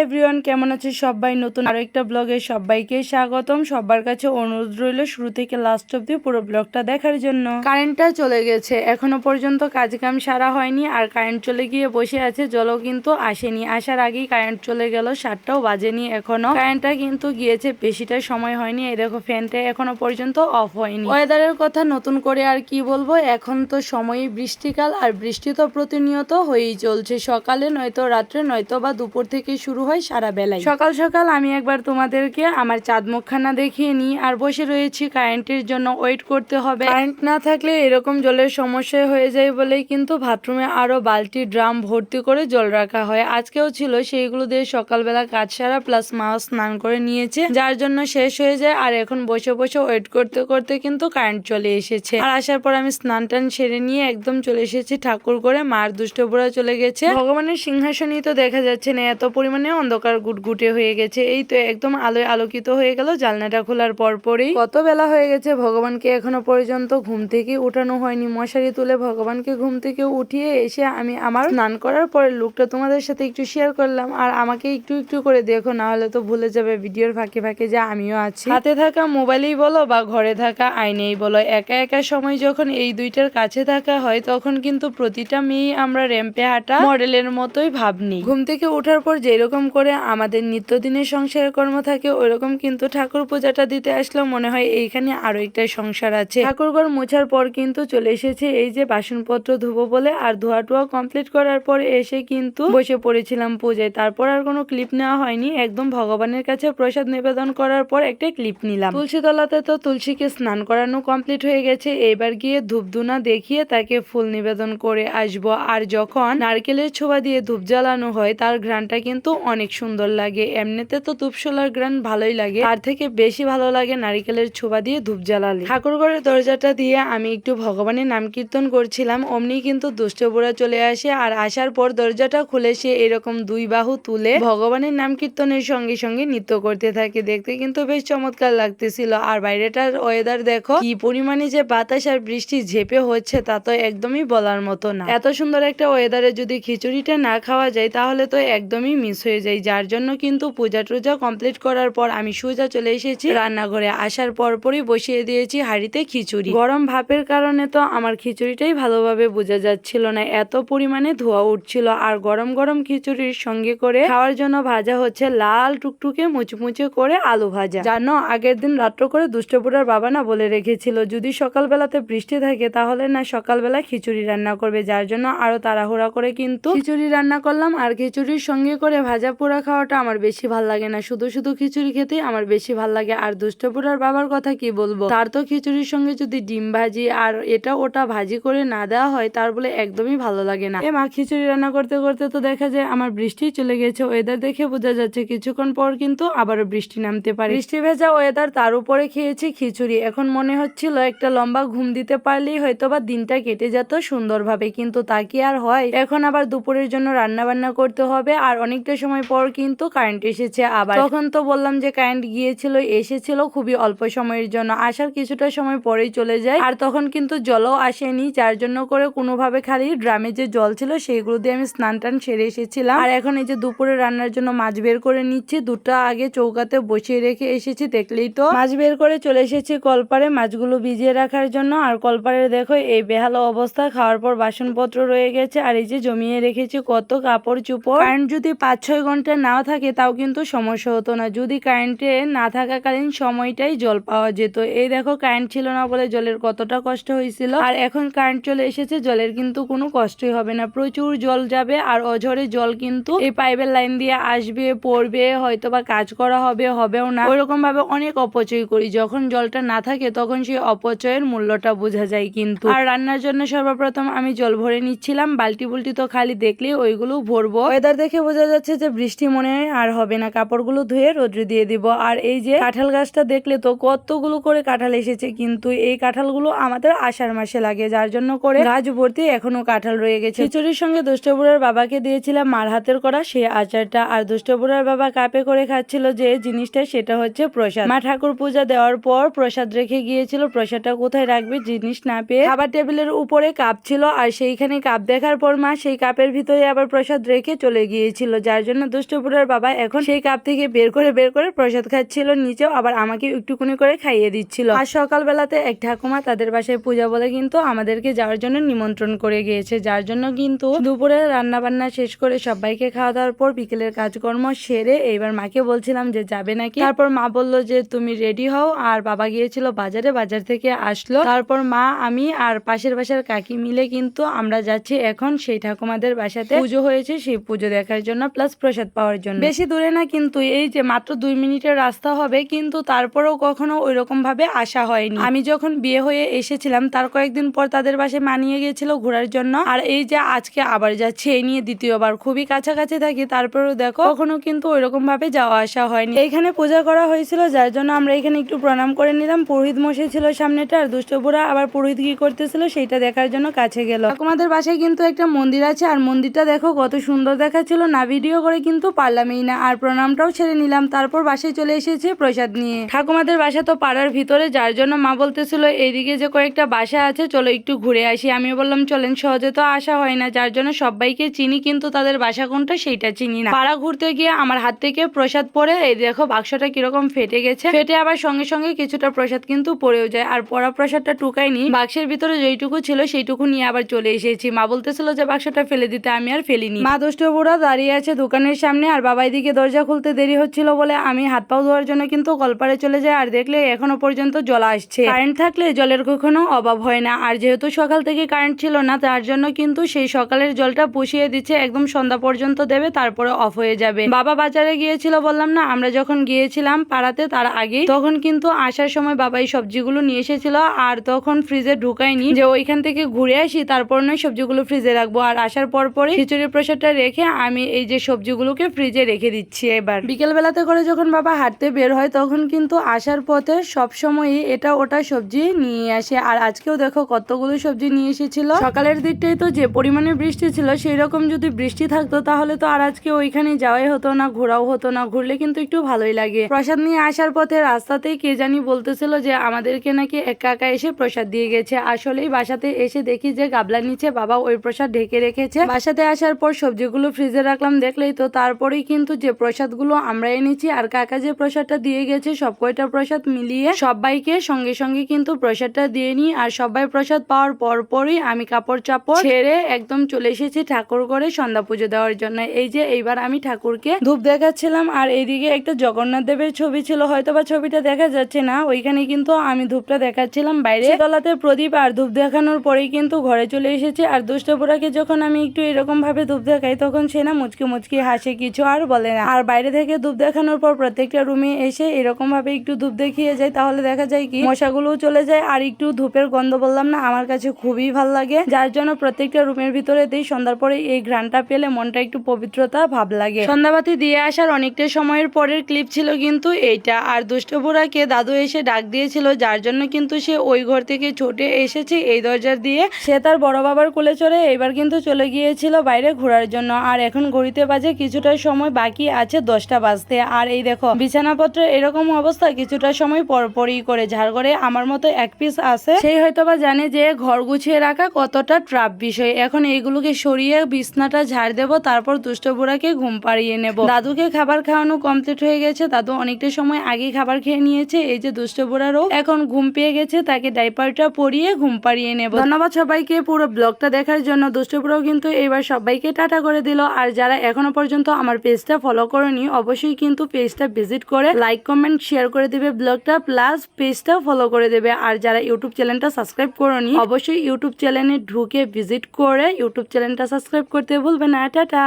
Everyone কেমন আছে সবাই? নতুন আরও একটা ব্লগে সবাইকে স্বাগতম। সবার কাছে অনুরোধ রইল শুরু থেকে লাস্ট অব্দি পুরো ব্লগটা দেখার জন্য। কারেন্টটা চলে গেছে। এখনও পর্যন্ত কাজ কাম সারা হয়নি আর কারেন্ট চলে গিয়ে বসে আছে। জলও কিন্তু আসেনি। আসার আগেই কারেন্ট চলে গেল। সাতটাও বাজেনি এখনও। কারেন্টটা কিন্তু গিয়েছে। বেশিটা সময় হয়নি। এই দেখো ফ্যানটা এখনও পর্যন্ত অফ হয়নি। ওয়েদারের কথা নতুন করে আর কি বলব? এখন তো সময়ই বৃষ্টিকাল। আর বৃষ্টি তো প্রতিনিয়ত হয়েই চলছে। সকালে নয়তো রাত্রে, নয়তো বা দুপুর থেকে শুরু হয় সারা বেলায়। সকাল সকাল আমি একবার তোমাদেরকে আমার চাঁদ মুখখানা দেখিয়ে নিই, আর বসে রয়েছি কারেন্টের জন্য ওয়েট করতে হবে। কারেন্ট না থাকলে এরকম জলের সমস্যা হয়ে যায় বলেই কিন্তু বাথরুমে আরও বালতি ড্রাম ভর্তি করে জল রাখা হয়। আজকেও ছিল, সেইগুলো দিয়ে সকালবেলা কাজ সারা প্লাস মাও স্নান করে নিয়েছে, যার জন্য শেষ হয়ে যায়। আর এখন বসে বসে ওয়েট করতে করতে কিন্তু কারেন্ট চলে এসেছে। আর আসার পর আমি স্নান টান সেরে নিয়ে একদম চলে এসেছি ঠাকুর করে। মার দুষ্ট চলে গেছে। ভগবানের সিংহাসনই তো দেখা যাচ্ছে না, এত পরিমাণে অন্ধকার গুটগুটে হয়ে গেছে। এই তো একদম আলোয় আলোকিত হয়ে গেল জালনাটা খোলার পর পরই কত বেলা হয়ে গেছে ভগবানকে এখনও পর্যন্ত ঘুম থেকে উঠানো হয়নি। মশারি তুলে ভগবানকে ঘুম থেকে উঠিয়ে এসে আমি আমার স্নান করার পরে লুকটা তোমাদের সাথে একটু শেয়ার করলাম। আর আমাকে একটু একটু করে দেখো না হলে তো ভুলে যাবে ভিডিওর ফাঁকে ফাঁকে যে আমিও আছি। হাতে থাকা মোবাইলেই বলো বা ঘরে থাকা আইনেই বলো, একা একা সময় যখন এই দুইটার কাছে থাকা হয়, তখন কিন্তু প্রতিটা মেয়ে আমরা র্যাম্পে হাঁটা মডেলের মতোই ভাবনি ঘুম থেকে ওঠার পর যেরকম করে আমাদের নিত্যদিনের সংসারের কর্ম থাকে, ওইরকম কিন্তু ঠাকুর পূজাটা দিতে আসলেও মনে হয় এইখানে আরও একটা সংসার আছে। ঠাকুর ঘর মোছার পর কিন্তু চলে এসেছে এই যে বাসনপত্র ধুবো বলে, আর ধোয়া টোয়া কমপ্লিট করার পর এসে কিন্তু বসে পড়েছিলাম পূজায়। তারপর আর কোনো ক্লিপ নেওয়া হয়নি, একদম ভগবানের কাছে প্রসাদ নিবেদন করার পর একটা ক্লিপ নিলাম। তুলসী তলাতে তো তুলসীকে স্নান করানো কমপ্লিট হয়ে গেছে, এবার গিয়ে ধূপধুনা দেখিয়ে তাকে ফুল নিবেদন করে আসব। আর যখন নারকেলের ছোবা দিয়ে ধূপ জ্বালানো হয়, তার ঘ্রাণটা কিন্তু অনেক সুন্দর লাগে। এমনিতে তো ধূপশোলার ঘ্রাণ ভালোই লাগে। তার থেকে বেশি ভালো লাগে নারিকেলের ছোবা দিয়ে ধূপ জ্বালালে। ঠাকুর ঘরের দরজাটা দিয়ে আমি একটু ভগবানের নাম কীর্তন করছিলাম, অমনি কিন্তু দুষ্ট বুড়া চলে আসে আর আসার পর দরজাটা খুলে সে এরকম দুই বাহু তুলে ভগবানের নাম কীর্তনের সঙ্গে সঙ্গে নৃত্য করতে থাকে। দেখতে কিন্তু বেশ চমৎকার লাগতেছিল। আর বাইরেটার ওয়েদার দেখো, কি পরিমাণে যে বাতাস আর বৃষ্টি ঝেপে হচ্ছে তা তো একদমই বলার মতো না। এত সুন্দর একটা ওয়েদারে যদি খিচুড়িটা না খাওয়া যায় তাহলে তো একদমই মিস হয়ে যায়, যার জন্য কিন্তু পূজা টুজা কমপ্লিট করার পর আমি সোজা চলে এসেছি। রান্নাঘরে আসার পরপরই বসিয়ে দিয়েছি হাঁড়িতে খিচুড়ি। গরম ভাপের কারণে তো আমার খিচুড়িটাই ভালোভাবে বোঝা যাচ্ছিল না, এত পরিমাণে ধোয়া উঠছিল। আর গরম গরম খিচুড়ির সঙ্গে করে খাওয়ার জন্য ভাজা হচ্ছে লাল টুকটুকে মুচমুচে করে আলু ভাজা। জানো, আগের দিন রাত্র করে দুষ্টপুরার বাবা না বলে রেখেছিল, যদি সকালবেলাতে বৃষ্টি থাকে তাহলে না সকালবেলা খিচুড়ি রান্না করবে। যার জন্য আরও তাড়াহুড়া করে কিন্তু খিচুড়ি রান্না করলাম। আর খিচুড়ির সঙ্গে করে ভাজা পোড়া খাওয়াটা আমার বেশি ভালো লাগে না। শুধু শুধু খিচুড়ি খেতে আমার বেশি ভালো লাগে। আর দুষ্টপুরার বাবার কথা কি বলব? তার তো খিচুড়ির সঙ্গে যদি ডিম ভাজি আর এটা ওটা ভাজি করে না দেওয়া হয়, তার বলে একদমই ভালো লাগে না। মা, খিচুড়ি রান্না করতে করতে তো দেখা যায় আমার বৃষ্টি চলে গেছে। ওয়েদার দেখে বোঝা যাচ্ছে কিছুক্ষণ পর কিন্তু আবারও বৃষ্টি নামতে পারে। বৃষ্টি ভেজা ওয়েদার তার উপরে খেয়েছি খিচুড়ি। এখন মনে হচ্ছিল একটা লম্বা ঘুম দিতে পারলেই হয়তো বা দিনটা কেটে যেত সুন্দরভাবে, কিন্তু তা কি আর হয়? এখন আবার দুপুরের জন্য রান্না বান্না করতে হবে আর অনেকটা সময় পর কিন্তু কারেন্ট এসেছে আবার। তখন তো বললাম যে কারেন্ট গিয়েছিল, এসেছিল খুবই অল্প সময়ের জন্য। আসার কিছুটা সময় পরেই চলে যায়। আর তখন কিন্তু জলও আসেনি, যার জন্য করে কোনোভাবে খালি ড্রামে যে জল ছিল সেগুলো দিয়ে আমি স্নান টান সেরে এসেছিলাম। আর এখন এই যে দুপুরে রান্নার জন্য মাছ বের করে নিচ্ছি, দুটো আগে চৌকাতে বসিয়ে রেখে এসেছি, দেখলেই তো। মাছ বের করে চলে এসেছি কলপারে মাছগুলো ভিজিয়ে রাখার জন্য। আর কলপারে দেখো এই বেহালো অবস্থা, খাওয়ার পর বাসনপত্র রয়ে গেছে। আর এই যে জমিয়ে রেখেছি কত কাপড় চুপড়। কারেন্ট যদি পাঁচ ছয় ঘণ্টা নাও থাকে তাও কিন্তু সমস্যা হতো না। যদি কারেন্টে না থাকাকালীন সময়টাই জল পাওয়া যেত। এই দেখো কারেন্ট ছিল না বলে জলের কতটা কষ্ট হয়েছিল। আর এখন কারেন্ট চলে এসেছে, জলের কিন্তু কোনো কষ্টই হবে না। প্রচুর জল যাবে আর অঝরে জল কিন্তু এই পাইপের লাইন দিয়ে আসবে, পড়বে হয়তো বা কাজ করা হবে, হবেও না। ওইরকম ভাবে অনেক অপচয় করি। যখন জলটা না থাকে তখন সেই অপচয়ের মূল্যটা বোঝা যায় কিন্তু। আর রান্নার জন্য সর্বপ্রথম আমি জল ভরে নিচ্ছিলাম। বালতি বুলটি তো খালি দেখলে ওইগুলো ভরবো। ওয়েদার দেখে বোঝা যাচ্ছে যে বৃষ্টি মনে হয় আর হবে না। কাপড়গুলো ধুয়ে রোদ্রে দিয়ে দিব। আর এই যে কাঁঠাল গাছটা দেখলে তো কতগুলো করে কাঁঠাল এসেছে, কিন্তু এই কাঁঠালগুলো আমাদের আষাঢ় মাসে লাগে, যার জন্য করে গাছ ভর্তি এখনও কাঁঠাল রয়ে গেছে। খিচুড়ির সঙ্গে দুষ্টবুড়ার বাবাকে দিয়েছিলাম মার হাতের করা সেই আচারটা। আর দুষ্টবুড়ার বাবা কাপে করে খাচ্ছিল যে জিনিসটা, সেটা হচ্ছে প্রসাদ। মা ঠাকুর পূজা দেওয়ার পর প্রসাদ রেখে গিয়েছিল। প্রসাদটা কোথায় রাখবে জিনিস না পেয়ে খাবার টেবিলের উপরে কাপ ছিল। আর সেইখানে কাপ দেখার পর মা সেই কাপের ভিতরে আবার প্রসাদ রেখে চলে গিয়েছিল, যার জন্য দুষ্টপুরের বাবা এখন সেই কাপ থেকে বের করে বের করে প্রসাদ খাচ্ছিল নিচেও আবার আমাকে একটুকুনি করে খাইয়ে দিচ্ছিল। আর সকালবেলাতে এক ঠাকুমা তাদের বাসায় পূজা বলে কিন্তু আমাদেরকে যাওয়ার জন্য নিমন্ত্রণ করে গিয়েছে, যার জন্য কিন্তু দুপুরে রান্না বান্না শেষ করে সবাইকে খাওয়া দাওয়ার পর বিকেলের কাজকর্ম সেরে এইবার মাকে বলছিলাম যে যাবে নাকি? তারপর মা বলল যে তুমি রেডি হও, আর বাবা গিয়েছিল বাজারে, বাজার থেকে আসলো। তারপর মা, আমি আর পাশের বাসার কাকি মিলে কিন্তু আমরা যাচ্ছি এখন, সেই ঠাকুমাদের বাসাতে। পুজো হয়েছে, সেই পুজো দেখার জন্য প্লাস প্রসাদ পাওয়ার জন্য। বেশি দূরে না কিন্তু এই যে মাত্র দুই মিনিটের রাস্তা হবে কিন্তু তারপরেও কখনো ওই ভাবে আসা হয়নি। আমি যখন বিয়ে হয়ে এসেছিলাম, তার কয়েকদিন পর তাদের বাসায় মানিয়ে গিয়েছিল ঘোরার জন্য। আর এই যে আজকে আবার যাচ্ছে, এই নিয়ে দ্বিতীয়বার খুবই কাছাকাছি থাকি, তারপরেও দেখো কখনো কিন্তু ওই রকম ভাবে যাওয়া আসা হয়নি। এইখানে পূজা করা হয়েছিল, যার জন্য আমরা এখানে একটু প্রণাম করে নিলাম। পুরোহিত মশাই ছিল সামনেটা, আর দুষ্টপুরা আবার পুরোহিত কি করতেছিল সেইটা দেখার জন্য কাছে গেল। ঠাকুমাদের বাসায় কিন্তু একটা মন্দির আছে, আর মন্দিরটা দেখো কত সুন্দর দেখাচ্ছিল। না ভিডিও করে কিন্তু পারলামই না। আর প্রণামটাও ছেড়ে নিলাম। তারপর বাসায় চলে এসেছে প্রসাদ নিয়ে। ঠাকুমাদের বাসা তো পাড়ার ভিতরে, যার জন্য মা বলতেছিল, এইদিকে যে কয়েকটা বাসা আছে, চলো একটু ঘুরে আসি। আমি বললাম, চলেন, সহজে তো আসা হয় না। যার জন্য সবাইকে চিনি, কিন্তু তাদের বাসা কোনটা সেইটা চিনি না। পাড়া ঘুরতে গিয়ে আমার হাত থেকে প্রসাদ পড়ে, এই দেখো বাক্সটা কীরকম ফেটে গেছে। ফেটে আবার সঙ্গে সঙ্গে কিছুটা প্রসাদ কিন্তু পড়েও যায়। আর পড়া প্রসাদটা টুকাইনি বাক্সের ভিতরে যেইটুকু ছিল, সেইটুকু নিয়ে আবার চলে এসেছি। মা বলতেছিল যে, বাক্সটা ফেলে দিতে আমি আর ফেলিনি। মা দুষ্ট বুড়া দাঁড়িয়ে আছে দোকানের সামনে আর বাবাই দিকে দরজা খুলতে দেরি হচ্ছিল বলে আমি হাত পাও ধোয়ার জন্য কিন্তু কলপারে চলে যাই, আর দেখলে এখনও পর্যন্ত জল আসছে। কারেন্ট থাকলে জলের কখনো অভাব হয় না, আর যেহেতু সকাল থেকে কারেন্ট ছিল না, তার জন্য কিন্তু সেই সকালের জলটা পুষিয়ে দিচ্ছে, একদম সন্ধ্যা পর্যন্ত দেবে, তারপরে অফ হয়ে যাবে। বাবা বাজারে গিয়েছিল, বললাম, না, আমরা যখন গিয়েছিলাম পাড়াতে তার আগে, তখন কিন্তু আসার সময় বাবা এই সবজিগুলো নিয়ে এসেছিল, আর তখন ফ্রিজে ঢুকাইনি যে ওইখান থেকে ঘুরে আসি, তারপর নয় সবজিগুলো ফ্রিজে রাখব। আর আসার পর পরে খিচুড়ি প্রসাদটা রেখে আমি এই যে সবজিগুলোকে ফ্রিজে রেখে দিচ্ছি এবার। বিকেল বেলাতে করে যখন বাবা হাঁটতে বের হয়, তখন কিন্তু আসার পথে সব সময়ই এটা ওটা সবজি নিয়ে আসে। আর আজকেও দেখো কতগুলো সবজি নিয়ে এসেছিল। সকালের দিকটাই তো যে পরিমাণে বৃষ্টি ছিল সেই রকম যদি বৃষ্টি থাকতো, তাহলে তো আর আজকে ওইখানে যাওয়াই হতো না, ঘোরাও হতো না, ঘুরলে কিন্তু একটু ভালোই লাগে। প্রসাদ নিয়ে আসার পথে রাস্তাতেই কে জানি বলতেছিল যে, আমাদেরকে নাকি একা একা এসে প্রসাদ দিয়ে গেছে। আসলেই বাসাতে এসে দেখি যে, গাবলার নিচে বাবা ওই প্রসাদ ঢেকে রেখেছে। বাসাতে আসার পর সবজিগুলো ফ্রিজে রাখলাম, দেখলেই তো তারপরেই কিন্তু যে প্রসাদগুলো আমরা এনেছি আর কাকা যে প্রসাদটা দিয়ে গেছে, সব কয়টা প্রসাদ মিলিয়ে সবাইকে সঙ্গে সঙ্গে কিন্তু প্রসাদটা দিয়ে নিই। আর সবাই প্রসাদ পাওয়ার পর পরই আমি কাপড় চাপড় ছেড়ে একদম চলে এসেছি ঠাকুর করে সন্ধ্যা পুজো দেওয়ার জন্য। এই যে এইবার আমি ঠাকুরকে ধূপ দেখাচ্ছিলাম আর এইদিকে একটা জগন্নাথ দেবের ছবি ছিল হয়তো বা ছবিটা দেখা যাচ্ছে না, ওইখানে কিন্তু আমি ধূপটা দেখাচ্ছিলাম বাইরে। তলাতে প্রদীপ আর ধূপ দেখানোর পরেই কিন্তু ঘরে চলে এসেছে। আর দুষ্টপুরাকে যখন আমি একটু এরকম ভাবে ধূপ দেখাই, তখন সে না মুচকি মুচকি হাসে। কিছু আর বলে না। আর বাইরে থেকে ধূপ দেখানোর পর প্রত্যেকটা রুমে এসে এরকম ভাবে একটু ধূপ দেখিয়ে যায়, তাহলে দেখা যায় কি মশাগুলোও চলে যায়। আর একটু ধূপের গন্ধ বললাম না, আমার কাছে খুবই ভালো লাগে। যার জন্য প্রত্যেকটা রুমের ভিতরে দিই সন্ধ্যার পরে এই ঘ্রানটা পেলে মনটা একটু পবিত্রতা, ভাব লাগে। সন্ধ্যাবাতি দিয়ে আসার অনেকটা সময়ের পরের ক্লিপ ছিল কিন্তু এইটা। আর দুষ্টপুরাকে দাদু এসে ডাক দিয়েছিল, যার জন্য কিন্তু সে ওই ঘর থেকে ছোটে এসেছে এই দরজা দিয়ে। সে তার বড় বাবার কোলে চড়ে এবার কিন্তু চলে গিয়েছিল বাইরে ঘোরার জন্য। আর এখন ঘড়িতে বাজে কিছুটা সময় বাকি আছে দশটা বাজতে। আর এই দেখো, বিছানাপত্র এরকম অবস্থা কিছুটা সময় পরপরই করে ঝাড় করে আমার মতো এক পিস আছে। সেই হয়তো বা জানে যে ঘর গুছিয়ে রাখা কতটা ট্রাপ বিষয়। এখন এইগুলোকে সরিয়ে বিছনাটা ঝাড় দেবো, তারপর দুষ্ট বুড়াকে ঘুম পাড়িয়ে নেব। দাদুকে খাবার খাওয়ানো কমপ্লিট হয়ে গেছে। দাদু অনেকটা সময় আগে খাবার খেয়ে নিয়েছে। এই যে দুষ্ট বুড়ারও এখন ঘুম পেয়ে গেছে, তাকে ডাইপারটা পরিয়ে ঘুম পাড়িয়ে নেব। ধন্যবাদ সবাইকে পুরো ব্লগটা দেখার জন্য। দুষ্ট বুড়াও কিন্তু এবার সবাইকে টাটা করে দিল। আর যারা এখনও পর্যন্ত আমার পেজটা ফলো করনি, অবশ্যই কিন্তু পেজটা ভিজিট করে লাইক কমেন্ট শেয়ার করে দেবে ব্লগটা প্লাস পেজটা ফলো করে দেবে। আর যারা ইউটিউব চ্যানেলটা সাবস্ক্রাইব করনি, অবশ্যই ইউটিউব চ্যানেলে ঢুকে ভিজিট করে ইউটিউব চ্যানেলটা সাবস্ক্রাইব করতে ভুলবে না। টাটা!